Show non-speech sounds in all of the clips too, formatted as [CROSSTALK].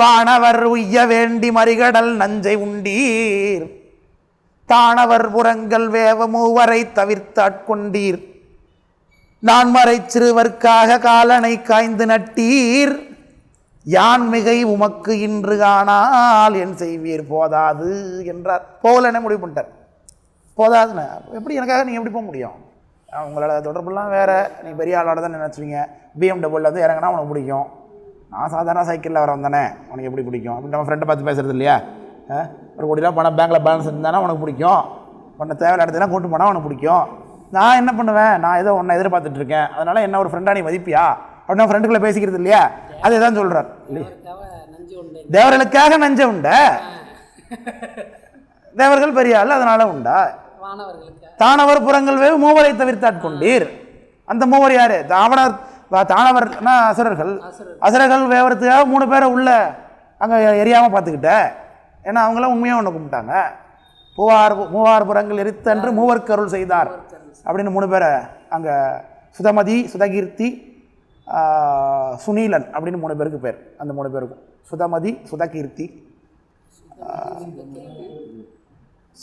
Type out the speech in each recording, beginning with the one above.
வானவர் உய்ய வேண்டி மறிகடல் நஞ்சை உண்டீர். தானவர் புறங்கள் வேவ மூவரை தவிர்த்தாட்கொண்டீர். நான்மறை சிறுவர்க்காக காலனை காய்ந்து நட்டீர். யான் மிகை உமக்கு இன்று ஆனால் என் செய்வீர் போதாது என்றார். போகலன்னு முடிவு பண்ணிட்டார்? போதாதுண்ணே எப்படி எனக்காக நீங்கள் எப்படி போக முடியும்? உங்களோட தொடர்புலாம் வேறு நீ பெரிய ஆளோட தான் நினச்சிருவீங்க பிஎம்டபிள்யூ வந்து இறங்கினா உனக்கு பிடிக்கும். நான் சாதாரண சைக்கிளில் வரவன் தானே. உனக்கு எப்படி பிடிக்கும்? அப்படி நம்ம ஃப்ரெண்டை பார்த்து பேசுறது இல்லையா? ஒரு கோடி ரூபா பணம் பேங்க்கில் பேலன்ஸ் இருந்தானா உனக்கு பிடிக்கும்? உன்னை தேவையில்ல இடத்துல கூட்டு போனால் உனக்கு பிடிக்கும்? நான் என்ன பண்ணுவேன்? நான் ஏதோ உன்னை எதிர்பார்த்துட்டு இருக்கேன். அதனால் என்ன ஒரு ஃப்ரெண்டாக நீ மதிப்பியா? அப்படின்னா ஃப்ரெண்டுக்குள்ளே பேசிக்கிறது இல்லையா? அதே தான் சொல்கிறார் தேவர்களுக்காக நஞ்ச உண்டா? தேவர்கள் பெரிய ஆள் அதனால உண்டா? தானவர் புறங்கள் வேவு மூவரை தவிர்த்தாட்கொண்டீர் அந்த மூவர் யாரு? தாவணர் வா- தானவர்னா அசுரர்கள். அசுரர்கள். வேவறதுக்காக மூணு பேரை உள்ள அங்கே எரியாமல் பார்த்துக்கிட்ட. ஏன்னா அவங்களாம் உண்மையாக ஒன்று கும்பிட்டாங்க. பூவார் மூவார் புறங்கள் எரித்தன்று மூவர்க்கு அருள் செய்தார் அப்படின்னு மூணு பேரை அங்கே சுதமதி சுதகீர்த்தி சுனீலன் அப்படின்னு மூணு பேருக்கு பேர். அந்த மூணு பேருக்கும். சுதமதி சுதகீர்த்தி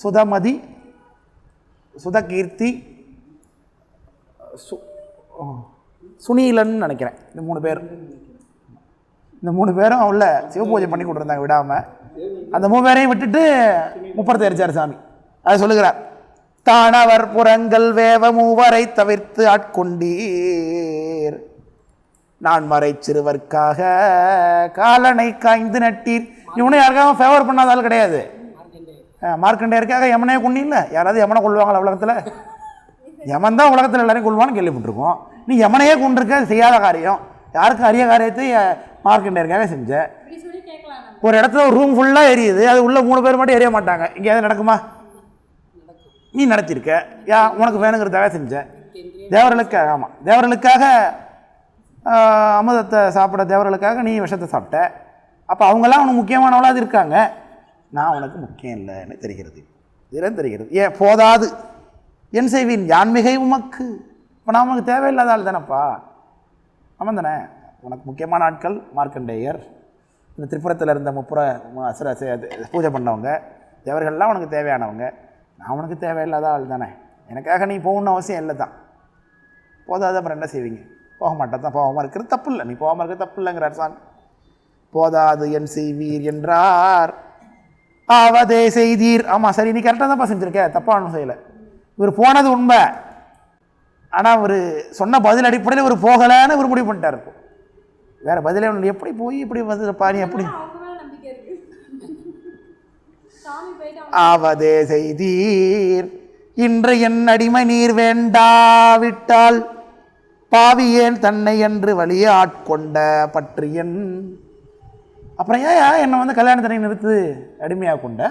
சுதமதி சுதகீர்த்தி சு சுனீலன் நினைக்கிறேன். இந்த மூணு பேர். இந்த மூணு பேரும் உள்ள சிவபூஜை பண்ணி கொடுத்துருந்தாங்க விடாமல் அந்த மூணு பேரையும் விட்டுட்டு முப்பத்தி எரிச்சார் சாமி. அதை சொல்லுகிறார். தானவர் புறங்கள் வேவ மூவரை தவிர்த்து ஆட்கொண்டீர். நான் மறை சிறுவர்க்காக காலனை காய்ந்து நட்டீர். இவனை யாருக்காக ஃபேவர் பண்ணாத ஆள் கிடையாது. அஹ் மார்க்கண்டேயருக்காக யமனே கொண்டில்ல யாராவது யமனை கொள்வாங்களா உலகத்தில்? யமன் தான் உலகத்தில் எல்லாரையும் கொள்வான்னு கேள்விப்பட்டிருக்கோம். நீ யமனையே கொண்டிருக்க அது செய்யாத காரியம். யாருக்கும் அரிய காரியத்தை அஹ், செஞ்ச. ஒரு இடத்துல ஒரு ரூம் ஃபுல்லாக எரியுது அது உள்ளே மூணு பேர் மட்டும் எரிய மாட்டாங்க. எங்கேயாவது நடக்குமா? நீ நடத்தியிருக்க யா உனக்கு வேணுங்கிறதுக்காக செஞ்ச. தேவர்களுக்காக ஆமாம் தேவர்களுக்காக அமுதத்தை சாப்பிட தேவர்களுக்காக நீ விஷத்தை சாப்பிட்ட. அப்போ அவங்கெல்லாம் உனக்கு முக்கியமானவளாக இருக்காங்க. நான் உனக்கு முக்கியம் இல்லைன்னு தெரிகிறது. இதெல்லாம் தெரிகிறது. ஏன்? போதாது. என் செய்வீன் யான் மிகை உமக்கு? இப்போ நான் உனக்கு தேவையில்லாத ஆள் தானப்பா? ஆமாம் தானே? உனக்கு முக்கியமான ஆட்கள் மார்க்கண்டேயர். இந்த திரிபுரத்தில் இருந்த முப்புற அசுர அது பூஜை பண்ணவங்க தேவர்கள்லாம் உனக்கு தேவையானவங்க. நான் உனக்கு தேவையில்லாத ஆள் தானே? எனக்காக நீ போகணும்னு அவசியம் இல்லை தான். போதாத அப்புறம் என்ன செய்வீங்க? போக மாட்டேன் தான். போகாமல் இருக்கிறது தப்பு இல்லை. நீ போகாமல் இருக்கிறது தப்பு இல்லைங்கிறார் சாமி போதாது என் செய்வீர் என்றார். ஆவதே செய்தீர். ஆமாம் சரி நீ கரெக்டாக தான்ப்பா செஞ்சுருக்க. தப்பாக ஒன்றும் செய்யலை. இவர் போனது உண்மை. ஆனால் அவர் சொன்ன பதில் அடிப்படையில் இவர் போகலைன்னு இவர் முடிவு பண்ணிட்டார் இப்போ. வேறு பதிலே ஒன்று எப்படி போய் இப்படி வந்து பாரு எப்படி? ஆவதே செய்தீர். இன்று என் அடிமை நீர் வேண்டாவிட்டால் பாவியேன் தன்னை என்று வழியே ஆட்கொண்ட பற்றியன்? அப்புறம் ஏன் என்னை வந்து கல்யாணத்தனை நிறுத்து அடிமையாக கொண்ட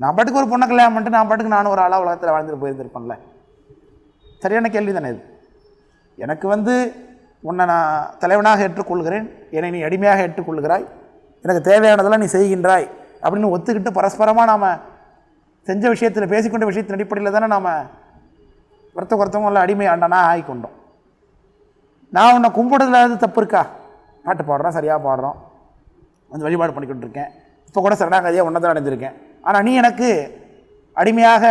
நான் பாட்டுக்கு ஒரு பொண்ணை கல்யாணம் பண்ணிட்டு நான் பாட்டுக்கு நானும் ஒரு ஆளாக உலகத்தில் வாழ்ந்துட்டு போயிருந்திருப்பேன்ல. சரியான கேள்வி தானே இது? எனக்கு வந்து உன்னை நான் தலைவனாக ஏற்றுக்கொள்கிறேன் என்னை நீ அடிமையாக ஏற்றுக்கொள்கிறாய் எனக்கு தேவையானதெல்லாம் நீ செய்கின்றாய் அப்படின்னு ஒத்துக்கிட்டு பரஸ்பரமாக நாம் செஞ்ச விஷயத்தில் பேசிக்கொண்ட விஷயத்தின் அடிப்படையில் தானே நாம் ஒருத்த ஒருத்தவங்க எல்லாம் அடிமை ஆண்டானா ஆகிக்கொண்டோம். நான் உன்னை கும்பிடுறதுல அது தப்பு இருக்கா? பாட்டு பாடுறோம் சரியாக பாடுறோம். வந்து வழிபாடு பண்ணிக்கிட்டு இருக்கேன் இப்போ கூட சரணாகதியாக ஒன்றை தான் அடைஞ்சிருக்கேன் ஆனால் நீ எனக்கு அடிமையாக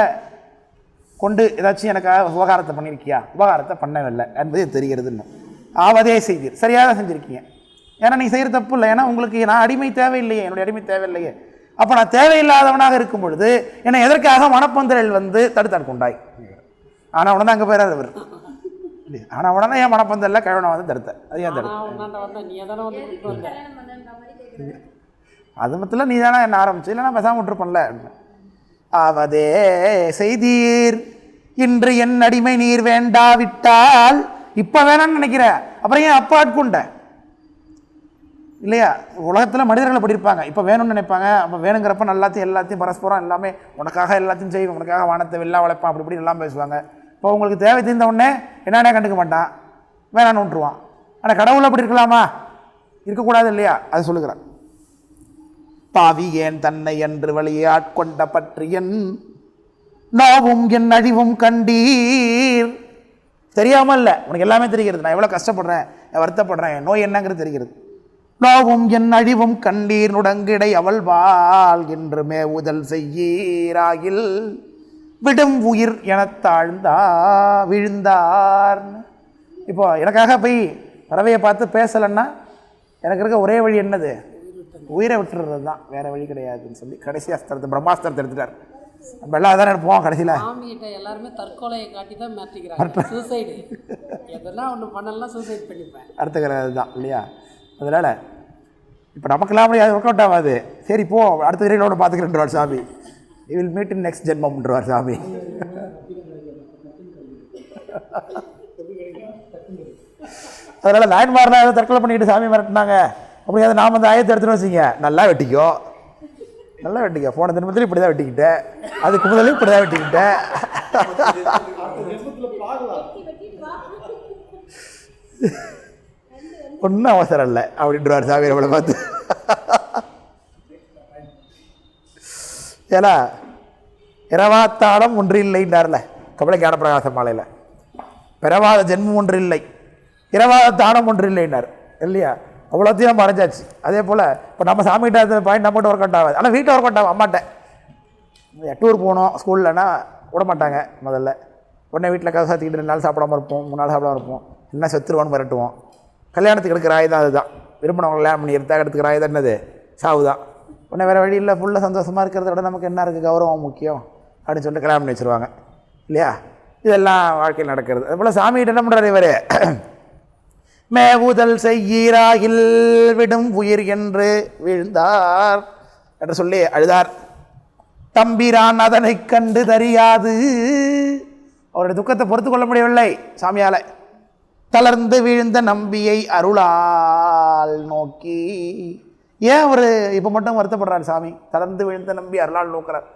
கொண்டு ஏதாச்சும் எனக்காக உபகாரத்தை பண்ணியிருக்கியா உபகாரத்தை பண்ணவில்லை என்பது தெரிகிறதுன்னு. ஆவதே செய்தீர். சரியாக செஞ்சுருக்கீங்க. ஏன்னா நீ செய்கிற தப்பு இல்லை ஏன்னா உங்களுக்கு நான் அடிமை தேவையில்லையே. என்னுடைய அடிமை தேவையில்லையே. அப்போ நான் தேவையில்லாதவனாக இருக்கும் பொழுது என்னை எதற்காக மனப்பந்தரில் வந்து தடுத்தாடு கொண்டாய் ஆனால் உடனே அங்கே போயிடாது அவர். ஆனால் உடனே என் மனப்பந்தரில் கிழவனை வந்து தடுத்த? அது ஏன் தடுத்த? அது மொத்தத்தில் நீ தானே என்ன ஆரம்பிச்சு? இல்லைன்னா பேசாமல் விட்டுருப்போம்ல. ஆவதே செய்தீர். இன்று என் அடிமை நீர் வேண்டாவிட்டால் இப்போ வேணாம்னு நினைக்கிற. அப்புறம் ஏன் அப்பா ஆட்கொண்ட? இல்லையா? உலகத்தில் மனிதர்களை படியிருப்பாங்க இப்போ வேணும்னு நினைப்பாங்க. அப்போ வேணுங்கிறப்ப எல்லாத்தையும் எல்லாத்தையும் பரஸ்பரம் எல்லாமே உனக்காக எல்லாத்தையும் செய்வேன். உனக்காக வானத்தை வெள்ளா வளைப்பான். அப்படி இப்படி எல்லாம் பேசுவாங்க. இப்போ உங்களுக்கு தேவை தெரிந்த உடனே என்னென்ன கண்டுக்க மாட்டான். வேணான்னு விட்டுருவான். ஆனால் கடவுள் அப்படி இருக்கலாமா? இருக்கக்கூடாது இல்லையா? அது சொல்லுகிறேன் பாவி ஏன் தன்னை என்று வழியாட்கொண்ட பற்றியன்? நாவும் என் அழிவும் கண்டீர். தெரியாமல் இல்லை உனக்கு எல்லாமே தெரிகிறது. நான் எவ்வளோ கஷ்டப்படுறேன் வருத்தப்படுறேன் நோய் என்னங்கிறது தெரிகிறது. நோவும் என் அழிவும் கண்டீர் நுடங்கிடை அவள் வாழ் என்று மேவுதல் செய்யீராகில் விடும் உயிர் எனத் தாழ்ந்தா விழுந்தார். இப்போ எனக்காக போய் பறவையை பார்த்து பேசலைன்னா எனக்கு இருக்க ஒரே வழி என்னது? உயிரை விட்டுறது தான் வேற வழி கிடையாதுன்னு சொல்லி கடைசி அஸ்திரத்தை பிரம்மாஸ்திரத்தை எடுத்துட்டார். நம்ம எல்லாம் அதான் எடுப்போம் கடைசியில். சாமிகிட்ட எல்லாருமே தற்கொலையை காட்டி தான் மாற்றிக்கிறாங்க சூசைடு எதனா ஒன்று பண்ணலாம் சூசைட் பண்ணிப்பேன். அடுத்துக்கிறது தான் இல்லையா? அதனால் இப்போ நமக்கெல்லாம் அது ஒர்க் அவுட் ஆகாது. சரி போ. அடுத்த வீரோட பார்த்துக்கிறேன்றார் சாமி. You will meet in next ஜென்மம்ன்றவார் சாமி. அதனால் நாயன்மார்னா ஏதோ தற்கொலை பண்ணிட்டு சாமி மிரட்டினாங்க. அப்படி அதை நாம் அந்த ஆயத்தை எடுத்துன்னு வச்சிங்க. நல்லா வெட்டிக்கோ. நல்லா வெட்டிக்கோ. போன தினமத்திலும் இப்படி தான் வெட்டிக்கிட்டேன் அதுக்கு முதலையும் இப்படி தான் வெட்டிக்கிட்டேன் ஒன்றும் அவசரம் இல்லை. அப்படின்றார் சாமி அவளை பார்த்து. ஏலா இரவாத்தாடம் ஒன்று இல்லைன்னார்ல கபல ஞானப்பிரகாச மாலையில். பிறவாத ஜென்மம் ஒன்று இல்லை இரவாத தானம் ஒன்று இல்லைன்னார் இல்லையா? அவ்வளோத்தையும் மறைஞ்சாச்சு. அதே போல் இப்போ நம்ம சாமிகிட்ட பாயிண்ட் நம்மகிட்ட ஒர்க் அவுட் ஆகாது. ஆனால் வீட்டில் ஒர்க் அவுட் ஆகும் அம்மாட்ட. டூர் போகணும் ஸ்கூல்லனா விட மாட்டாங்க முதல்ல. உடனே வீட்டில் கதை சாத்திக்கிட்டு ரெண்டு நாள் சாப்பிடாம இருப்போம் மூணு நாள் சாப்பிடாம இருப்போம். என்ன செத்துருவான்னு மிரட்டுவோம். கல்யாணத்துக்கு எடுக்கிற ஆயுதம் அதுதான். விரும்பினவங்க கல்யாணம் பண்ணி எடுத்தாக எடுத்துக்கிற ஆயுதம் என்னது? சாவு தான் உடனே வேறு வழி இல்லை ஃபுல்லாக சந்தோஷமாக இருக்கிறத விட நமக்கு என்ன இருக்குது கௌரவம் முக்கியம் அப்படின்னு சொல்லிட்டு கல்யாணம் பண்ணி வச்சுருவாங்க. இல்லையா? இதெல்லாம் வாழ்க்கையில் நடக்கிறது. அதுபோல் சாமிகிட்ட என்ன பண்ணுறாரு இவர்? மேவுதல் செய்யீராகில் விடும் உயிர் என்று வீழ்ந்தார் என்று சொல்லி அழுதார். தம்பிரான் அதனைக் கண்டு தெரியாது. அவருடைய துக்கத்தை பொறுத்து கொள்ள முடியவில்லை சாமியால. தளர்ந்து வீழ்ந்த நம்பியை அருளால் நோக்கி. ஏன் அவர் இப்போ மட்டும் வருத்தப்படுறார் சாமி? தளர்ந்து விழுந்த நம்பி அருளால் நோக்கிறார்.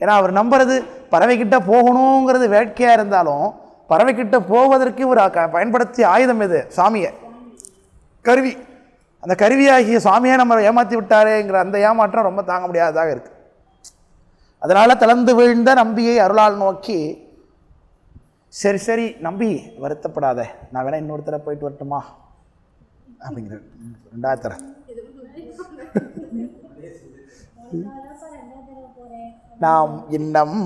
ஏன்னா அவர் நம்புறது பறவைக்கிட்ட போகணுங்கிறது வேட்கையாக இருந்தாலும் பறவைக்கிட்ட போவதற்கு ஒரு பயன்படுத்திய ஆயுதம் எது? சாமியை. கருவி. அந்த கருவியாகிய சாமியை நம்ம ஏமாற்றி விட்டாரேங்கிற அந்த ஏமாற்றம் ரொம்ப தாங்க முடியாததாக இருக்குது அதனால் தளர்ந்து வீழ்ந்த நம்பியை அருளால் நோக்கி சரி சரி நம்பி வருத்தப்படாத. நான் வேணா இன்னொருத்தர போயிட்டு வரட்டுமா? அப்படிங்கிற ரெண்டாவது தர [LAUGHS] நாம் இன்னம்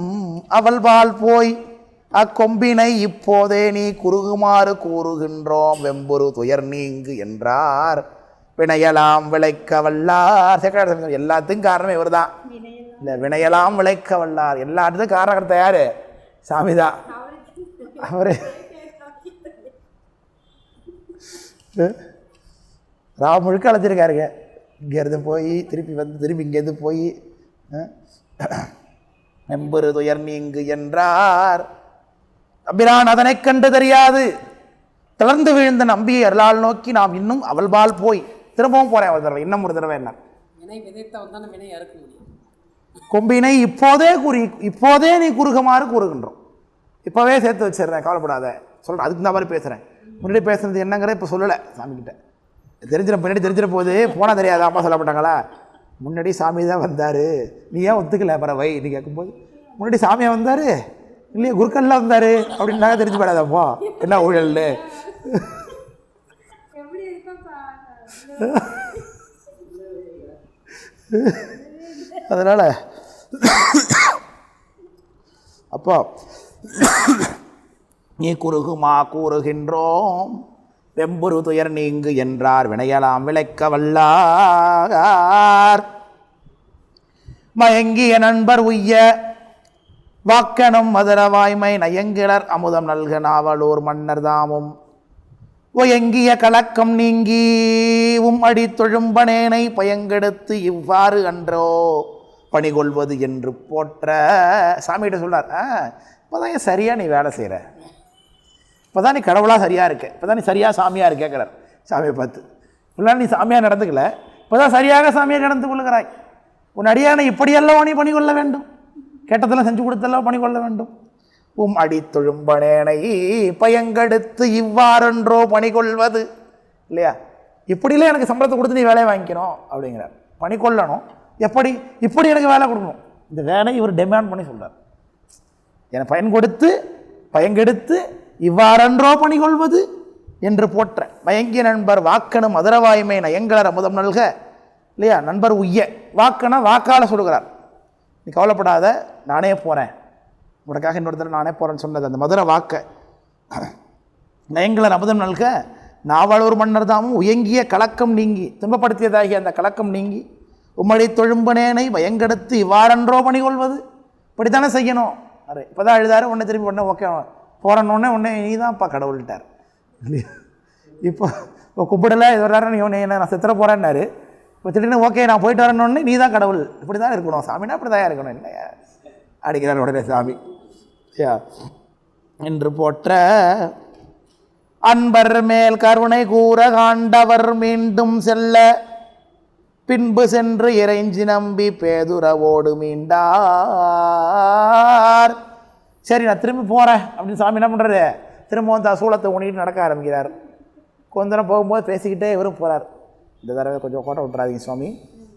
அவள்பால் போய் அக்கொம்பினை இப்போதே நீ குறுகுமாறு கூறுகின்றோம். வெம்பொரு துயர் நீங்கு என்றார். வினையலாம் விளைக்க வல்லார். சொன்னார், எல்லாத்துக்கும் காரணமே இவர் தான் இல்லை வினையலாம் விளைக்க வல்லார். எல்லாத்துக்கும் காரணகர்த்த யாரு சாமி தான் அவரு. ராம் முழுக்க அழைச்சிருக்காருங்க. இங்கேருந்து போய் திருப்பி வந்து திருப்பி இங்கேருந்து போய் எம்பரு துயர் நீங்கு என்றார். அபிரான் அதனைக் கண்டு தெரியாது. தளர்ந்து விழுந்த நம்பியை அருளால் நோக்கி நாம் இன்னும் அவள்பால் போய் திரும்பவும் போறேன். ஒரு தடவை இன்னும் ஒரு தடவை என்ன? கொம்பினை இப்போதே கூறி இப்போதே நீ குறுகுமாறு கூறுகின்றோம். இப்போவே சேர்த்து வச்சிடுறேன் கவலைப்படாத. சொல்கிறேன் அதுக்கு இந்த மாதிரி பேசுகிறேன் முன்னாடி பேசுனது என்னங்கிற இப்போ சொல்லலை சாமிக்கிட்ட தெரிஞ்சிட பின்னாடி தெரிஞ்சிட போது போனால் தெரியாது அம்மா சொல்லப்பட்டாங்களா முன்னாடி சாமி தான் வந்தார். நீ ஏன் ஒத்துக்கல பறவை? நீ கேட்கும்போது முன்னாடி சாமியா வந்தார்? இல்லையா குருக்கள்லாம் வந்தார் அப்படின்னாங்க தெரிஞ்சு போடாதப்போ என்ன ஊழல்னு. அதனால் அப்போ நீ குறுகுமா கூறுகின்றோம். வெம்புரு துயர் நீங்கு என்றார் வினையலாம் விளைக்க வல்லார். மயங்கிய நண்பர் உய்ய வாக்கனும் மதுரவாய்மை நயங்கிலர் அமுதம் நல்க நாவலூர் மன்னர் தாமும். ஒயங்கிய கலக்கம் நீங்கி உம் அடி தொழும்பனேனை பயங்கெடுத்து இவ்வாறு அன்றோ பணிகொள்வது என்று போற்ற. சாமிகிட்ட சொல்றார் ஆ இப்போதான் ஏன் சரியாக நீ வேலை செய்கிற இப்போ தான் நீ கடவுளாக சரியாக இருக்க. இப்போ தான் நீ சரியாக சாமியாக இருக்க கேட்குறார் சாமியை பார்த்து ஃபுல்லாக நீ சாமியாக நடந்துக்கல. இப்போ தான் சரியாக சாமியாக நடந்து கொள்ளுகிறாய். உன் அடியான இப்படியெல்லாம் நீ பணிகொள்ள வேண்டும்? கேட்டதெல்லாம் செஞ்சு கொடுத்தெல்லாம் பணிகொள்ள வேண்டும். உம் அடி தொழும்பனேனை பயங்கெடுத்து இவ்வாறென்றோ பணிகொள்வது இல்லையா? இப்படிலாம் எனக்கு சம்பளத்தை கொடுத்து நீ வேலையை வாங்கிக்கணும் அப்படிங்கிறார். பணி கொள்ளணும். எப்படி? இப்படி எனக்கு வேலை கொடுக்கணும். இந்த வேலையை இவர் டிமாண்ட் பண்ணி சொல்கிறார் என பயன் கொடுத்து பயங்கெடுத்து இவ்வாறன்றோ பணி கொள்வது என்று போற்ற மயங்கிய நண்பர் வாக்கணும் மதுரவாய்மை நயங்களர் அமுதம் நல்க. இல்லையா? நண்பர் உய்ய. வாக்குனா வாக்கால் சொல்லுகிறார். நீ கவலைப்படாத நானே போகிறேன் உனக்காக இன்னொருத்தர் நானே போகிறேன்னு சொன்னது அந்த மதுரை வாக்கை. நயங்களை நபதம் நல்க நாவலூர் மன்னர் தாமும் உயங்கிய கலக்கம் நீங்கி துன்பப்படுத்தியதாகிய அந்த கலக்கம் நீங்கி உம்மடி தொழும்பனேனை பயங்கெடுத்து இவ்வாறன்றோ பணி கொள்வது இப்படி தானே செய்யணும். அரே இப்போ தான் எழுதாரு உடனே திரும்பி உடனே ஓகே போகிறனோடனே உடனே நீ தான்ப்பா கடவுள்கிட்டார் இல்லையா இப்போ இப்போ கும்பிடலை இது வர்றாரு நீ உன்னை என்ன நான் சித்திர போகிறேன்னாரு இப்போ திடீர்னு ஓகே நான் போயிட்டு வரணுன்னு நீ தான் கடவுள். இப்படி தான் இருக்கணும். சாமினா அப்படி தான் இருக்கணும். என்ன? அடிக்கிறார் உடனே சாமி. என்று போற்ற அன்பர் மேல் கருணை கூற காண்டவர் மீண்டும் செல்ல பின்பு சென்று இறைஞ்சி நம்பி பேதுரவோடு மீண்டார். சரி நான் திரும்பி போகிறேன் அப்படின்னு சாமி என்ன பண்ணுறாரு திரும்ப வந்து அசூலத்தை உணிட்டு நடக்க ஆரம்பிக்கிறார். கொஞ்ச நேரம் போகும்போது பேசிக்கிட்டே இவரும் போகிறார் இந்த தடவை கொஞ்சம் கோட்டை விட்றாதீங்க சுவாமி.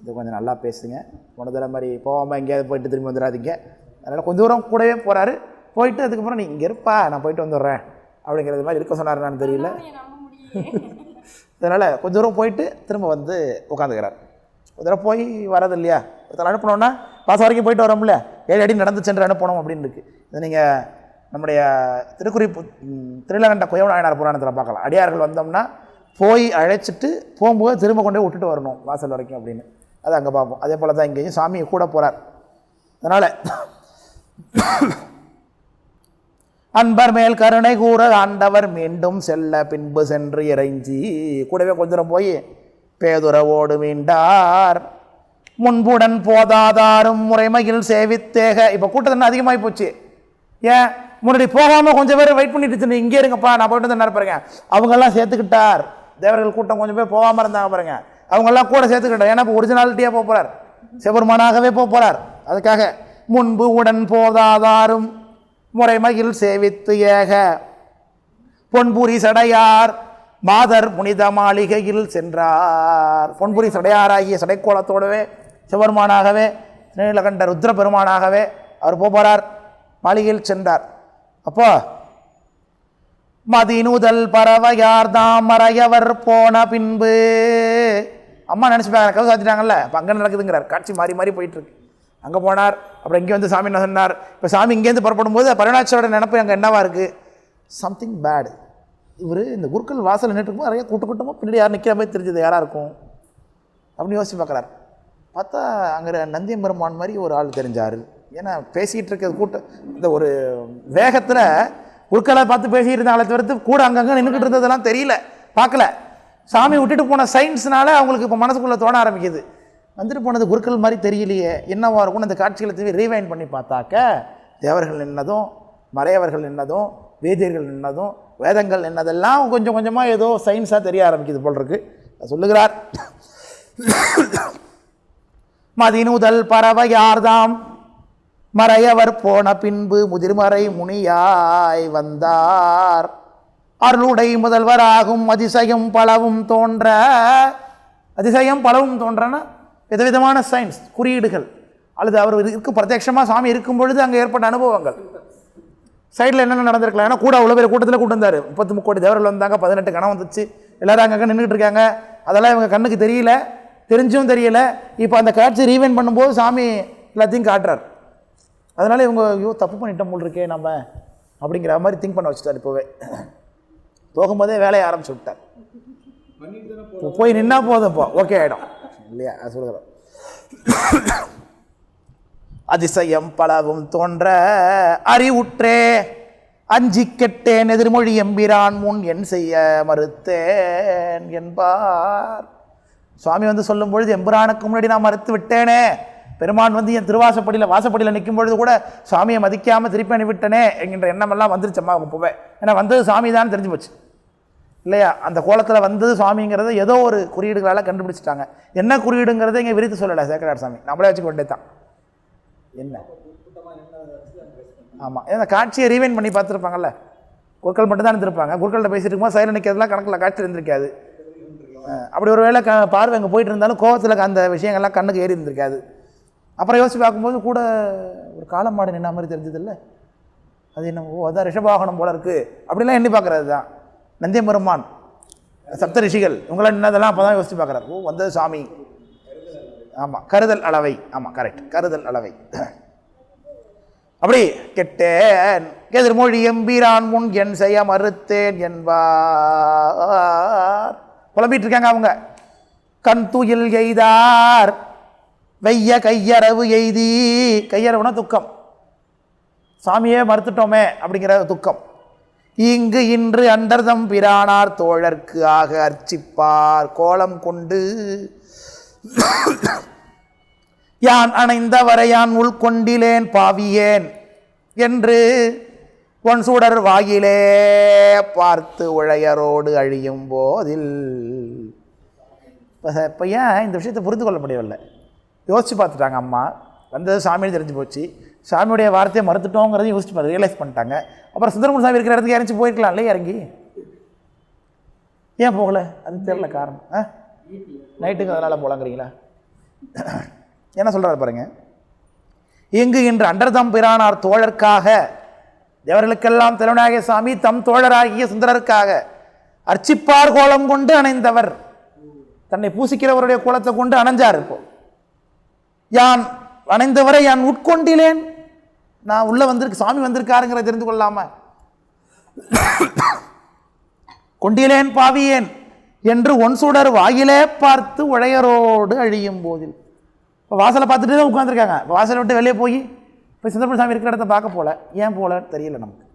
இது கொஞ்சம் நல்லா பேசுங்க. போன தடவை மாதிரி போகாமல் எங்கேயாவது போயிட்டு திரும்பி வந்துடாதீங்க. அதனால் கொஞ்சம் தூரம் கூடவே போகிறாரு போயிட்டு அதுக்கப்புறம் நீ இங்கே இருப்பா நான் போயிட்டு வந்துடுறேன். அப்படிங்கிறது மாதிரி இருக்க சொன்னாருன்னு தெரியல. [LAUGHS] அதனால் கொஞ்ச தூரம் போயிட்டு திரும்ப வந்து உட்காந்துக்கிறார் ஒரு தடவை போய் வரது இல்லையா? ஒருத்தர் அனுப்பணும்னா பாசம் வரைக்கும் போயிட்டு வரோம்ல. ஏழு அடி நடந்து சென்று அனுப்பணும் அப்படின்னு இருக்கு. இதை நீங்கள் நம்முடைய திருக்குறிப்பு ம், திருலகண்ட குயவநாயனார் புராணத்தில் பார்க்கலாம். அடியார்கள் வந்தோம்னா போய் அழைச்சிட்டு போகும்போது திரும்ப கொண்டு விட்டுட்டு வரணும் வாசல் வரைக்கும் அப்படின்னு. அது அங்கே பார்ப்போம் அதே போல் தான் இங்கேயும் சாமி கூட போகிறார் அதனால் அன்பர் மேல் கருணை கூற ஆண்டவர் மீண்டும் செல்ல பின்பு சென்று இறைஞ்சி. கூடவே கொஞ்ச தூரம் போய் பேதுரவோடு மீண்டார். முன்புடன் போதாதாரும் முறைமையில் சேவித்தேக. இப்போ கூட்டம் என்ன அதிகமாகி போச்சு. ஏன்? முன்னாடி போகாமல் கொஞ்சம் பேர் வெயிட் பண்ணிட்டு இங்கே இருங்கப்பா நான் போயிட்டு வந்து பாருங்க அவங்கெல்லாம் சேர்த்துக்கிட்டார். தேவர்கள் கூட்டம் கொஞ்சம் பேர் போகாமல் இருந்தாங்க பாருங்க. அவங்கெல்லாம் கூட சேர்த்துக்கிட்டோம் ஏன்னா இப்போ ஒரிஜினாலிட்டியாக போக போகிறார் சிவருமானாகவே போக போகிறார் அதுக்காக முன்பு உடன் போதாதாரும் முறைமையில் சேவித்து ஏக. பொன்புரி சடையார் மாதர் புனித மாளிகையில் சென்றார். பொன்புரி சடையாராகிய சடைக்கோலத்தோடவே சிவருமானாகவே நீலகண்ட ருத்ர பெருமானாகவே அவர் போக போகிறார் மாளிகையில் சென்றார். அப்போ மதினுதல் பறவையார் தாமரையவர் போன பின்பு. அம்மா நினச்சிப்பாங்க கவு சாத்திட்டாங்கல்ல? இப்போ அங்கே நடக்குதுங்கிறார். காட்சி மாறி மாறி போயிட்டு இருக்கு அங்கே போனார் அப்புறம் இங்கே வந்து சாமி என்ன சொன்னார் இப்போ சாமி இங்கேருந்து புறப்படும் போது பரணாட்சியோட நினப்பு அங்கே என்னவா இருக்குது சம்திங் பேடு இவர் இந்த குருக்கள் வாசல் நின்றுட்டு நிறைய கூட்டு கூட்டமாக பின்னாடி யார் நிற்கிற மாதிரி தெரிஞ்சது யாராக இருக்கும்? அப்படின்னு யோசிச்சு பார்க்குறாரு. பார்த்தா அங்கே நந்தியம் பெருமான் மாதிரி ஒரு ஆள் தெரிஞ்சார். ஏன்னா பேசிக்கிட்டு இருக்கிறது கூட்டம் இந்த ஒரு வேகத்தில் குருக்களை பார்த்து பேசிக்கிட்டு தவிர்த்து கூட அங்கங்கே நின்றுக்கிட்டு இருந்ததெல்லாம் தெரியல. பார்க்கல. சாமி விட்டுட்டு போன சயின்ஸ்னால அவங்களுக்கு இப்போ மனசுக்குள்ளே தோண ஆரம்பிக்குது. வந்துட்டு போனது குருக்கள் மாதிரி தெரியலையே என்னவா இருக்கும்னு அந்த காட்சிகளை திரும்பி ரீவைண்ட் பண்ணி பார்த்தாக்க தேவர்கள் நின்னதும் மறையவர்கள் நின்னதும் வேதியர்கள் நின்னதும் வேதங்கள் நின்னதெல்லாம் கொஞ்சம் கொஞ்சமாக ஏதோ சயின்ஸாக தெரிய ஆரம்பிக்குது போல் இருக்கு. சொல்லுகிறார். மதினுதல் பறவை யார்தாம் மறையவர் போன பின்பு முதிர்மறை முனியாய் வந்தார். அருளுடை முதல்வராகும் அதிசயம் பலவும் தோன்ற அதிசயம் பலவும் தோன்றனா. விதவிதமான சயின்ஸ் குறியீடுகள். அல்லது அவர் இருக்கு பிரத்யட்சமாக சாமி இருக்கும் பொழுது அங்கே ஏற்பட்ட அனுபவங்கள். சைடில் என்னென்ன நடந்திருக்கலாம்? ஏன்னா கூட அவ்வளோ பேர் கூட்டத்தில் கூட்டு வந்தார் முப்பத்தி முக்கோடி தேவர்கள் வந்தாங்க பதினெட்டு கணம் வந்துச்சு. எல்லோரும் அங்கங்கே நின்றுட்டு இருக்காங்க. அதெல்லாம் இவங்க கண்ணுக்கு தெரியல. தெரிஞ்சும் தெரியல. இப்போ அந்த காட்சி ரீவைன் பண்ணும்போது சாமி எல்லாத்தையும் காட்டுறார். அதனால இவங்க ஐயோ தப்பு பண்ணிட்டோம் போல் இருக்கே நம்ம அப்படிங்கிற மாதிரி திங்க் பண்ண வச்சுட்டார் இப்போவே. போகும்போதே வேலையை ஆரம்பிச்சு விட்டார். போய் நின்னா போதும் இப்போ ஓகே ஆகிடும் இல்லையா? அது சொல்லுகிறேன் அதிசயம் பலவும் தோன்ற அறிவுற்றே அஞ்சி கெட்டேன் எதிர்மொழி எம்பிரான் முன் என் செய்ய மறுத்தேன் என்பார். சுவாமி வந்து சொல்லும் பொழுது எம்பிரானுக்கு முன்னாடி நான் மறுத்து விட்டேனே பெருமான் வந்து என் திருவாசப்படியில் வாசப்படியில் நிற்கும் பொழுது கூட சாமியை மதிக்காமல் திருப்பி அனுப்பிவிட்டனே என்கின்ற எண்ணமெல்லாம் வந்துருச்சம்மா இப்போவே ஏன்னா வந்தது சாமி தான் தெரிஞ்சு போச்சு. இல்லையா? அந்த கோலத்தில் வந்தது சாமிங்கிறத ஏதோ ஒரு குறியீடுகளால் கண்டுபிடிச்சிட்டாங்க. என்ன குறியீடுங்கிறத இங்கே விரித்து சொல்லலை சேக்கரார் சாமி. நம்மளே வச்சு கொண்டே தான். என்ன? ஆமாம் ஏன்னா காட்சியை ரீவைன் பண்ணி பார்த்துருப்பாங்கல்ல? குருக்கள் மட்டும் தான் இருந்திருப்பாங்க. குருக்கள்கிட்ட பேசிட்டு இருக்கும்போது சைடில் நிற்கிறதுலாம் கணக்கில் காட்சி இருந்திருக்காது. அப்படி ஒரு வேளை க பார்வை அங்கே போயிட்டு இருந்தாலும் கோவத்தில் அந்த விஷயங்கள்லாம் கண்ணுக்கு ஏறி இருந்திருக்காது. அப்புறம் யோசிச்சு பார்க்கும்போது கூட ஒரு காலமாடு நின்ன மாதிரி தெரிஞ்சதில்ல. அது என்ன ஓ அதான் ரிஷபாகனம் போல இருக்குது அப்படிலாம் எண்ணி பார்க்குறது தான். நந்தியம்பெருமான் சப்த ரிஷிகள் இவங்களாம் என்னதெல்லாம் அப்போ தான் யோசிச்சு பார்க்குறாரு. ஓ வந்தது சாமி. ஆமாம் கருதல் அளவை. ஆமாம் கரெக்ட் கருதல் அளவை. [CLEARS THROAT] அப்படி கெட்டேன் எதிர்மொழி எம்பீரான் முன் என் செய்ய மறுத்தேன் என்பார். புலம்பிட்டு இருக்காங்க அவங்க. கண் துயில் எய்தார். வெய்ய கையறவு எய்தி. கையறவுனா துக்கம். சாமியே மறுத்துட்டோமே அப்படிங்கிற துக்கம். இங்கு இன்று அண்டர்தம் பிரானார் தோழர்க்கு ஆக அர்ச்சிப்பார் கோலம் கொண்டு. யான் அணைந்தவரை யான் உள்கொண்டிலேன் பாவியேன் என்று பொன் சுடர் வாயிலே பார்த்து உழையரோடு அழியும் போதில். இப்போ ஏன் இந்த விஷயத்தை புரிந்து கொள்ள முடியவில்லை? யோசிச்சு பார்த்துட்டாங்க அம்மா. வந்தது சாமின்னு தெரிஞ்சு போச்சு. சாமியுடைய வார்த்தையை மறுத்துட்டோங்கிறதையும் யோசிச்சு பார்த்து ரியலைஸ் பண்ணிட்டாங்க. அப்புறம் சுந்தரமன் சாமி இருக்கிற இடத்துக்கு இறங்கி போயிருக்கலாம் இல்லையா இறங்கி? ஏன் போகல? அது தெரில காரணம். ஆ? நைட்டுக்கு அதனால் போகலாங்கிறீங்களா என்ன சொல்கிறாரு பாருங்க. இங்கு இன்று அண்டர்தம் பிரானார் தோழர்க்காக தேவர்களுக்கெல்லாம் தலைவனாகிய சாமி தம் தோழராகிய சுந்தரருக்காக அர்ச்சிப்பார் கோலம் கொண்டு அணைந்தவர். தன்னை பூசிக்கிறவருடைய கோலத்தை கொண்டு அணைஞ்சார் இப்போ. யான் அணைந்தவரை யான் உட்கொண்டிலேன்? நான் உள்ளே வந்திருக்கு சாமி வந்திருக்காருங்கிறத தெரிந்து கொள்ளாமல் கொண்டிலேன் பாவியேன் என்று ஒன் சுடர் வாயிலே பார்த்து உழையரோடு அழியும் போதில். இப்போ வாசலை பார்த்துட்டு தான் உட்காந்துருக்காங்க இப்போ வாசலை விட்டு வெளியே போய் இப்போ சுந்தரபுரம் சாமி இருக்கிற இடத்த பார்க்க போல. ஏன் போலன்னு தெரியல நமக்கு.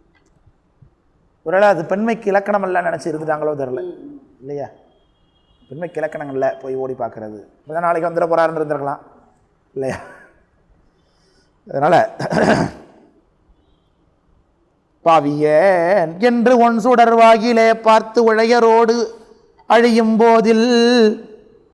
ஒருவேளை அது பெண்மைக்கு இலக்கணம் இல்லை நினச்சி இருந்துட்டாங்களோ தெரில இல்லையா? பெண்மைக்கு இலக்கணங்களில் போய் ஓடி பார்க்கறது. இப்போ நாளைக்கு வந்துட போகிறாருன்னு இருந்திருக்கலாம். இல்லையா? அதனால் பாவியேன் என்று ஒன் சுடர் வாகிலே பார்த்து உழையரோடு அழியும் போதில்